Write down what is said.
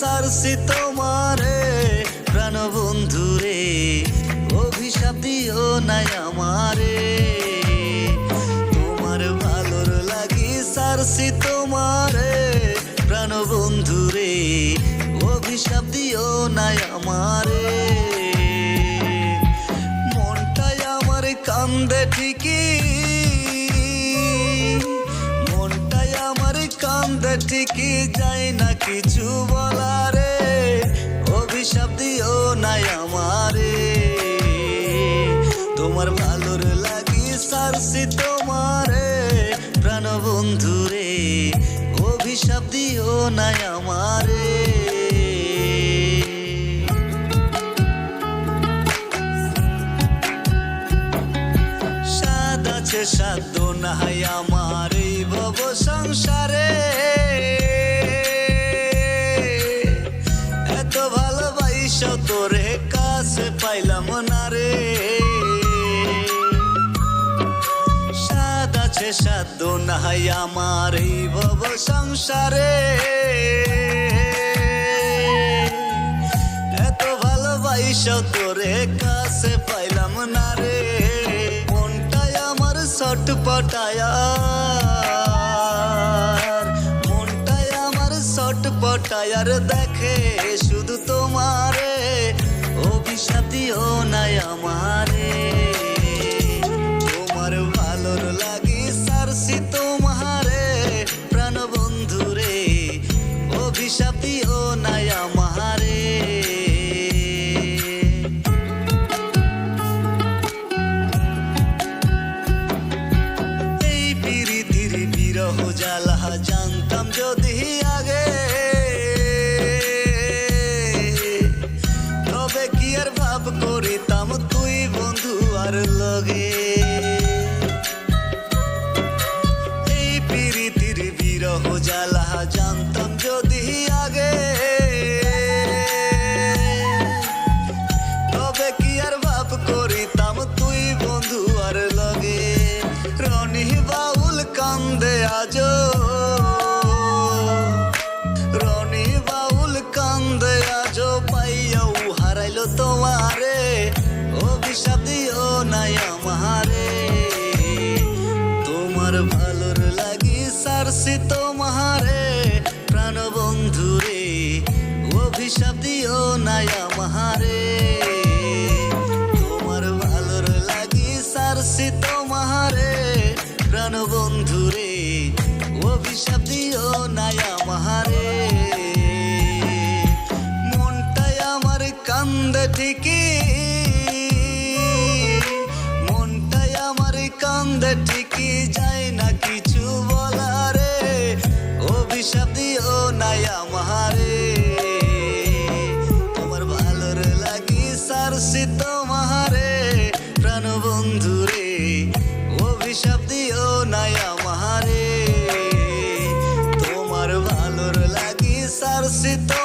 সারছি তোমারে। প্রাণ বন্ধু রে অভিশাপ দিও নাই আমারে। তোমার ভালোর লাগি সারছি তোমারে। প্রাণ বন্ধু রে অভিশাপ দিও নাই আমারে। মনটাই আমার কান্দে ঠিকই। আমার ঠিকই যায় না কিছু বলারে। অভিশাপ দিও নাই আমারে। তোমার ভালোর লাগি সারছি তোমারে। প্রাণ বন্ধু রে, অভিশাপ দিও নাই আমারে। সাদ আছে সাধ্য নাই আমার ভব সংসারে। রে। সংসারে। এত ভালোবাইস তোরে কাছে, পাইলাম না রে। মনটাই আমার ছটপটায়া মনটাই আমার ছটপটায়ার দেখে। দিও নাই আমারে। তোমার লাগি সারছি তোমারে। প্রাণ বন্ধু রে অভিশাপ দিও নাই আমারে। এই পিরিতির বিরহ জানতাম যদি রনি কান্দে আজ, পাইয়াও হারাইলো তোমারে। দিও তোমার ভালোর লাগি সারছি তোমারে। প্রাণ দিও তোমার ভালোর লাগি প্রাণ বন্ধু রে অভিশাপ দিও নাই আমারে। মনটাই আমার কান্দে ঠিকই। মনটাই আমার কান্দে ঠিকই যায় না কিছু বলারে। অভিশাপ দিও নাই আমারে। আমারে তোমার